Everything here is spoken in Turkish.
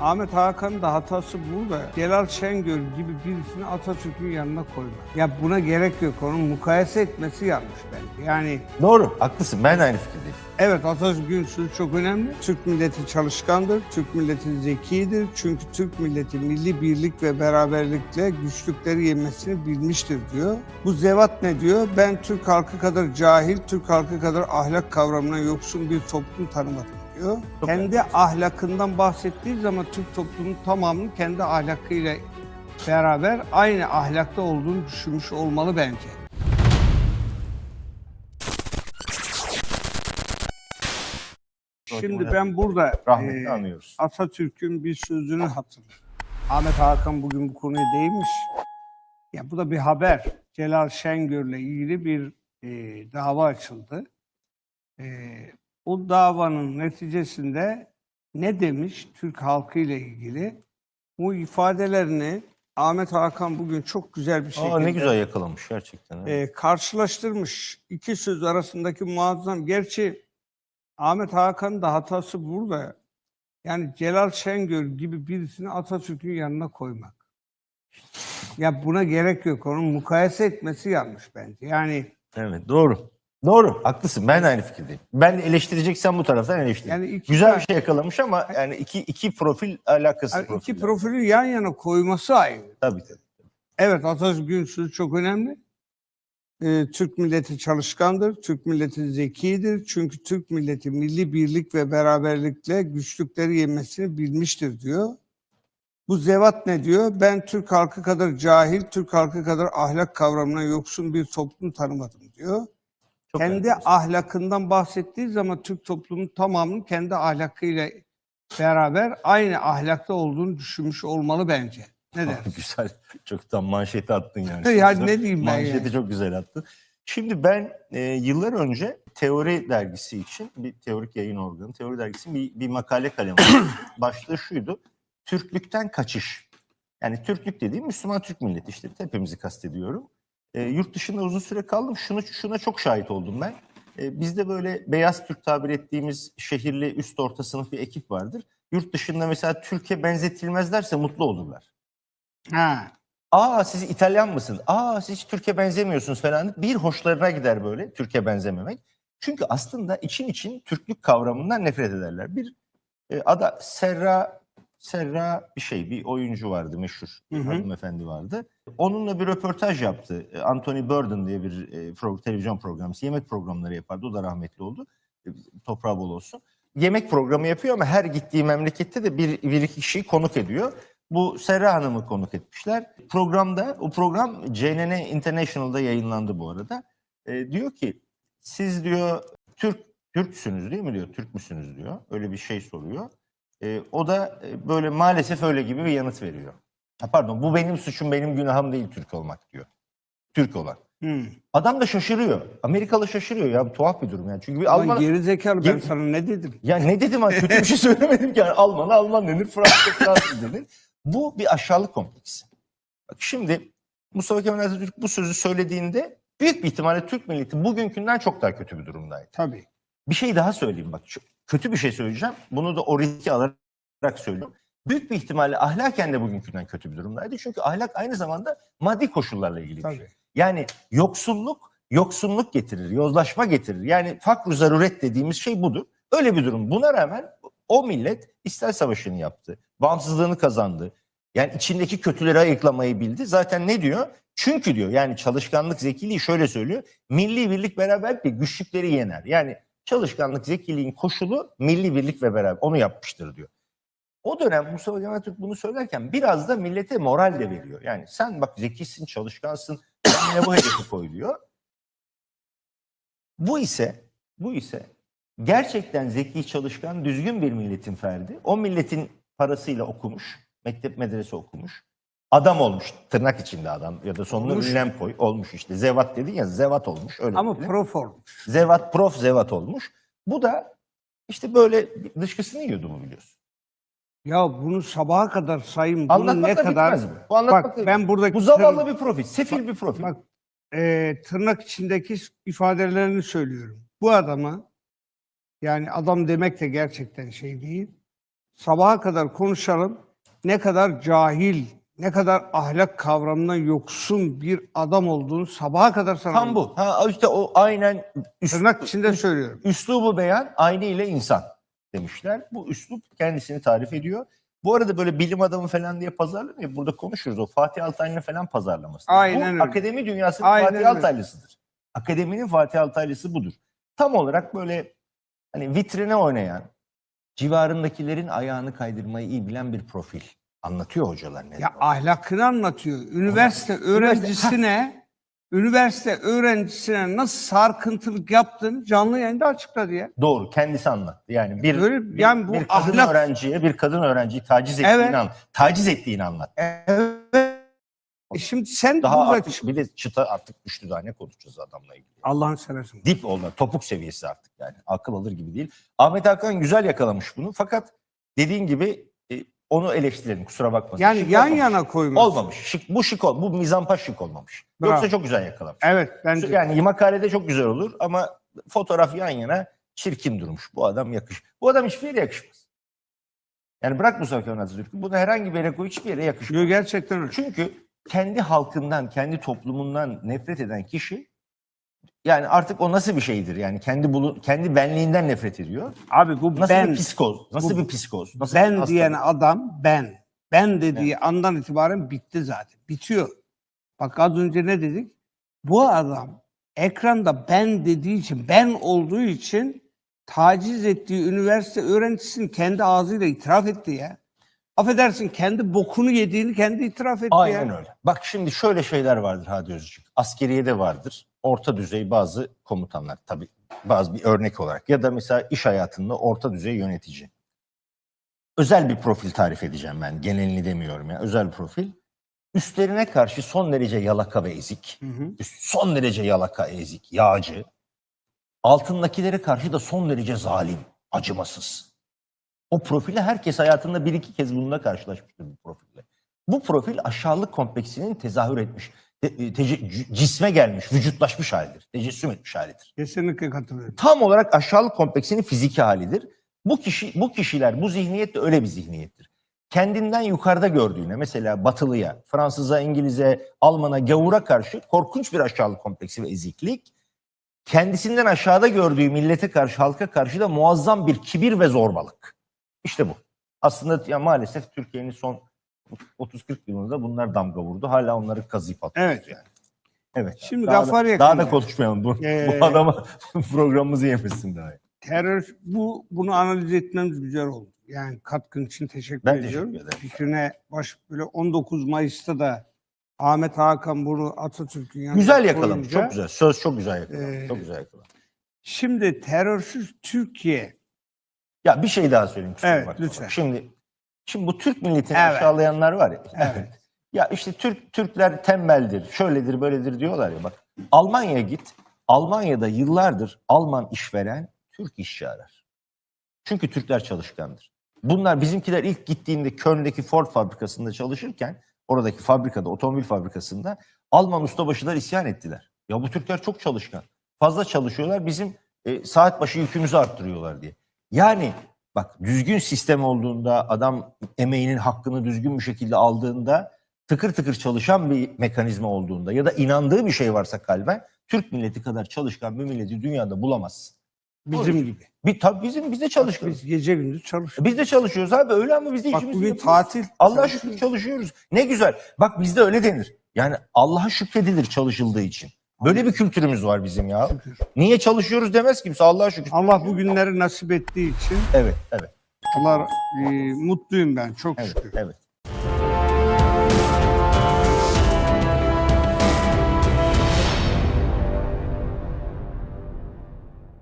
Ahmet Hakan'ın da hatası burada. Celal Şengör gibi birisini Atatürk'ün yanına koymak. Ya buna gerek yok. Onun mukayese etmesi yanlış bence. Yani Doğru, haklısın. Ben de aynı fikirdeyim. evet Atatürk'ün sözü çok önemli. Türk milleti çalışkandır. Türk milleti zekidir. Çünkü Türk milleti milli birlik ve beraberlikle güçlükleri yenmesini bilmiştir diyor. Bu zevat ne diyor? Ben Türk halkı kadar cahil, Türk halkı kadar ahlak kavramına yoksun bir toplum tanımadım diyor. Çok kendi ahlakından bahsettiği zaman Türk toplumunun tamamının kendi ahlakıyla beraber aynı ahlakta olduğunu düşünmüş olmalı bence. Şimdi ben burada Rahmetli e. Atatürk'ün bir sözünü hatırlıyorum. Ahmet Hakan bugün bu konuya değinmiş. Ya bu da bir haber. Celal Şengör'le ilgili bir e, dava açıldı. E, o davanın neticesinde ne demiş Türk halkı ile ilgili? Bu ifadelerini Ahmet Hakan bugün çok güzel bir şekilde Aa, ne güzel yakalamış gerçekten. e, karşılaştırmış. İki söz arasındaki muazzam. Gerçi Ahmet Hakan'ın da hatası burada. Yani Celal Şengör gibi birisini Atatürk'ün yanına koymak. Ya buna gerek yok. Onun mukayese etmesi yanlış bence. Yani Evet, doğru. Doğru, haklısın. Ben de aynı fikirdeyim. Ben de eleştireceksen bu taraftan eleştir. Yani iki Güzel bir şey yakalamış ama yani iki iki profil alakası yani profil. iki profili yan yana koyması ayrı. Tabii tabii. Evet Atatürk'ün sözü çok önemli. Ee, Türk milleti çalışkandır, Türk milleti zekidir. Çünkü Türk milleti milli birlik ve beraberlikle güçlükleri yenmesini bilmiştir diyor. Bu zevat ne diyor? Ben Türk halkı kadar cahil, Türk halkı kadar ahlak kavramına yoksun bir toplum tanımadım diyor. Çok kendi haklısın. ahlakından bahsettiği zaman Türk toplumunun tamamının kendi ahlakıyla beraber aynı ahlakta olduğunu düşünmüş olmalı bence. Ne dersin? güzel. Çok tam manşeti attın yani. Ya Çok ne güzel. diyeyim ben Manşeti yani? çok güzel attın. Şimdi ben e, yıllar önce Teori dergisi için bir teorik yayın organı, Teori dergisi bir, bir makale kalemi. Başlığı şuydu. Türklükten kaçış. Yani Türklük dediğim Müslüman Türk milleti işte hepimizi kastediyorum. E, yurt dışında uzun süre kaldım. Şunu şuna çok şahit oldum ben. E, bizde böyle beyaz Türk tabir ettiğimiz şehirli üst orta sınıf bir ekip vardır. Yurt dışında mesela Türkiye benzetilmezlerse mutlu olurlar. Ha. Aa siz İtalyan mısınız? Aa siz hiç Türkiye benzemiyorsunuz falan. Bir hoşlarına gider böyle Türkiye benzememek. Çünkü aslında için için Türklük kavramından nefret ederler. Bir e, ada Serra Serra bir şey bir oyuncu vardı meşhur bir Hı hı. hanımefendi vardı. Onunla bir röportaj yaptı. E, Anthony Burden diye bir e, pro- televizyon programcısı. Yemek programları yapardı. O da rahmetli oldu. E, toprağı bol olsun. Yemek programı yapıyor ama her gittiği memlekette de bir, bir iki kişiyi konuk ediyor. Bu Serra Hanım'ı konuk etmişler. Programda, o program CNN International'da yayınlandı bu arada. E, diyor ki, siz diyor Türk Türksünüz değil mi diyor, Türk müsünüz diyor. Öyle bir şey soruyor. E, o da e, böyle maalesef öyle gibi bir yanıt veriyor. Ha, pardon, bu benim suçum, benim günahım değil Türk olmak diyor. Türk olan. Hmm. Adam da şaşırıyor. Amerikalı şaşırıyor ya tuhaf bir durum yani. Çünkü bir Ulan Alman... geri zekalı ben Geri- sana ne dedim? Ya ne dedim ben kötü bir şey söylemedim ki. Yani Alman'a Alman denir, Fransız Fransız denir. Bu bir aşağılık kompleksi. Bak şimdi Mustafa Kemal Atatürk bu sözü söylediğinde büyük bir ihtimalle Türk milleti bugünkünden çok daha kötü bir durumdaydı. Tabii. Bir şey daha söyleyeyim bak. Şu, kötü bir şey söyleyeceğim. Bunu da o riski alarak söylüyorum. Büyük bir ihtimalle ahlaken de bugünkünden kötü bir durumdaydı. Çünkü ahlak aynı zamanda maddi koşullarla ilgili bir şey. Tabii. Yani yoksulluk, yoksunluk getirir, yozlaşma getirir. Yani fakr zaruret dediğimiz şey budur. Öyle bir durum. Buna rağmen o millet İstiklal Savaşı'nı yaptı. Bağımsızlığını kazandı. Yani içindeki kötüleri ayıklamayı bildi. Zaten ne diyor? Çünkü diyor yani çalışkanlık, zekiliği şöyle söylüyor. Milli birlik beraberlikle güçlükleri yener. Yani çalışkanlık, zekiliğin koşulu milli birlik ve beraber. Onu yapmıştır diyor. O dönem Mustafa Kemal Atatürk bunu söylerken biraz da millete moral de veriyor. Yani sen bak zekisin, çalışkansın, kendine bu hedefi koy diyor. Bu ise, bu ise gerçekten zeki, çalışkan, düzgün bir milletin ferdi. O milletin parasıyla okumuş, mektep medrese okumuş. Adam olmuş, tırnak içinde adam ya da sonuna Olmuş. ünlem koy. Olmuş işte, zevat dedin ya, zevat olmuş. Öyle Ama diyelim. prof olmuş. Zevat, prof zevat olmuş. Bu da işte böyle dışkısını yiyordu bu biliyorsun. Ya bunu sabaha kadar sayın bunu Anlatmakla ne kadar... bu. Anlatmakla Bak ben buradaki... Bu zavallı bir profil, sefil bir profil. Bak e, tırnak içindeki ifadelerini söylüyorum. Bu adama yani adam demek de gerçekten şey değil. sabaha kadar konuşalım. Ne kadar cahil, ne kadar ahlak kavramından yoksun bir adam olduğunu sabaha kadar sana Tam bu. Ha işte o aynen üst, Tırnak içinde söylüyorum. üslubu beyan aynı ile insan demişler. Bu üslup kendisini tarif ediyor. Bu arada böyle bilim adamı falan diye pazarlanıyor. Burada konuşuruz. O Fatih Altaylı'nın falan pazarlaması. Aynen bu öyle. akademi dünyasının Aynen Fatih öyle. Altaylısıdır. Akademinin Fatih Altaylısı budur. Tam olarak böyle hani vitrine oynayan, civarındakilerin ayağını kaydırmayı iyi bilen bir profil. Anlatıyor hocalar ne Ya ahlakını anlatıyor. Üniversite Üniversite- öğrencisine üniversite öğrencisine nasıl sarkıntılık yaptığını canlı yayında açıkladı ya. Doğru kendisi anlattı. Yani bir, Böyle- bir, yani bu bir kadın ahlak- öğrenciye bir kadın öğrenciyi taciz ettiğini, Evet. an- taciz ettiğini anlattı. Evet. E şimdi sen Daha burada artık bir de çıta artık düştü daha ne konuşacağız adamla ilgili. Allah'ını seversen. Dip oldu topuk seviyesi artık yani akıl alır gibi değil. Ahmet Hakan güzel yakalamış bunu fakat dediğin gibi e, onu eleştirelim kusura bakmasın. Yani Şık yan olmamış. yana koymuş. Olmamış. Şık, bu şık ol, bu mizanpaş şık olmamış. Bravo. Yoksa çok güzel yakalamış. Evet bence. Yani makalede çok güzel olur ama fotoğraf yan yana çirkin durmuş. Bu adam yakış. Bu adam hiçbir yere yakışmaz. Yani bırak Mustafa Kemal Atatürk'ü. Bunu herhangi bir yere koy hiçbir yere yakışmaz. Yo, gerçekten öyle. Çünkü kendi halkından, kendi toplumundan nefret eden kişi yani artık o nasıl bir şeydir? Yani kendi bulun, kendi benliğinden nefret ediyor. Abi bu Nasıl ben bir psikoz? Nasıl bu- bir psikoz? Nasıl bir ben hastalık? diyen adam ben. Ben dediği andan itibaren bitti zaten. Bitiyor. Bak az önce ne dedik? Bu adam ekranda ben dediği için, ben olduğu için taciz ettiği üniversite öğrencisini kendi ağzıyla itiraf etti ya. Affedersin kendi bokunu yediğini kendi itiraf etti Aynen ya. öyle. Bak şimdi şöyle şeyler vardır Hadi Özcük. Askeriyede vardır. Orta düzey bazı komutanlar tabii bazı bir örnek olarak ya da mesela iş hayatında orta düzey yönetici. Özel bir profil tarif edeceğim ben. Genelini demiyorum ya. Özel profil. Üstlerine karşı son derece yalaka ve ezik. Hı hı. Son derece yalaka, ezik, yağcı. Altındakilere karşı da son derece zalim, acımasız. O profile herkes hayatında bir iki kez bununla karşılaşmıştır bu profille. Bu profil aşağılık kompleksinin tezahür etmiş, cisme gelmiş, vücutlaşmış halidir. Tecessüm etmiş halidir. Kesinlikle katılıyorum. Tam olarak aşağılık kompleksinin fiziki halidir. Bu kişi, bu kişiler, bu zihniyet de öyle bir zihniyettir. Kendinden yukarıda gördüğüne, mesela Batılıya, Fransız'a, İngiliz'e, Alman'a, gavura karşı korkunç bir aşağılık kompleksi ve eziklik, kendisinden aşağıda gördüğü millete karşı, halka karşı da muazzam bir kibir ve zorbalık. İşte bu. Aslında ya maalesef Türkiye'nin son 30-40 yılında bunlar damga vurdu. Hala onları kazıyıp atıyoruz Evet. yani. Evet. Şimdi daha Gaffar da, daha da konuşmayalım. Bu, Ee, bu adama programımızı yemesin daha. Terör bu bunu analiz etmemiz güzel oldu. Yani katkın için teşekkür Ben ediyorum. teşekkür ederim. Fikrine baş böyle 19 Mayıs'ta da Ahmet Hakan bunu Atatürk'ün yanına Güzel yakalamış. koyunca- Çok güzel. Söz çok güzel yakalamış. Ee, çok güzel yakalamış. Şimdi terörsüz Türkiye Ya bir şey daha söyleyeyim. Evet, bakma. lütfen. Şimdi şimdi bu Türk milletini Evet. aşağılayanlar var ya. Evet. Ya işte Türk Türkler tembeldir, şöyledir, böyledir diyorlar ya bak. Almanya'ya git. Almanya'da yıllardır Alman işveren Türk işçi arar. Çünkü Türkler çalışkandır. Bunlar bizimkiler ilk gittiğinde Köln'deki Ford fabrikasında çalışırken oradaki fabrikada, otomobil fabrikasında Alman ustabaşılar isyan ettiler. Ya bu Türkler çok çalışkan. Fazla çalışıyorlar. Bizim e, saat başı yükümüzü arttırıyorlar diye. Yani bak düzgün sistem olduğunda adam emeğinin hakkını düzgün bir şekilde aldığında tıkır tıkır çalışan bir mekanizma olduğunda ya da inandığı bir şey varsa kalben Türk milleti kadar çalışkan bir milleti dünyada bulamazsın. bizim Doğru. gibi. Bir, tabii bizim biz de çalışıyoruz. Biz gece gündüz çalışıyoruz. Biz de çalışıyoruz abi öyle ama biz de Bak işimizi bugün tatil. Allah'a şükür çalışıyoruz. Ne güzel. Bak bizde öyle denir. Yani Allah'a şükredilir çalışıldığı için. Böyle bir kültürümüz var bizim ya. Şükür. Niye çalışıyoruz demez kimse Allah'a şükür. Allah bu günleri nasip ettiği için Evet, evet, Allah e, mutluyum ben çok evet, şükür. evet.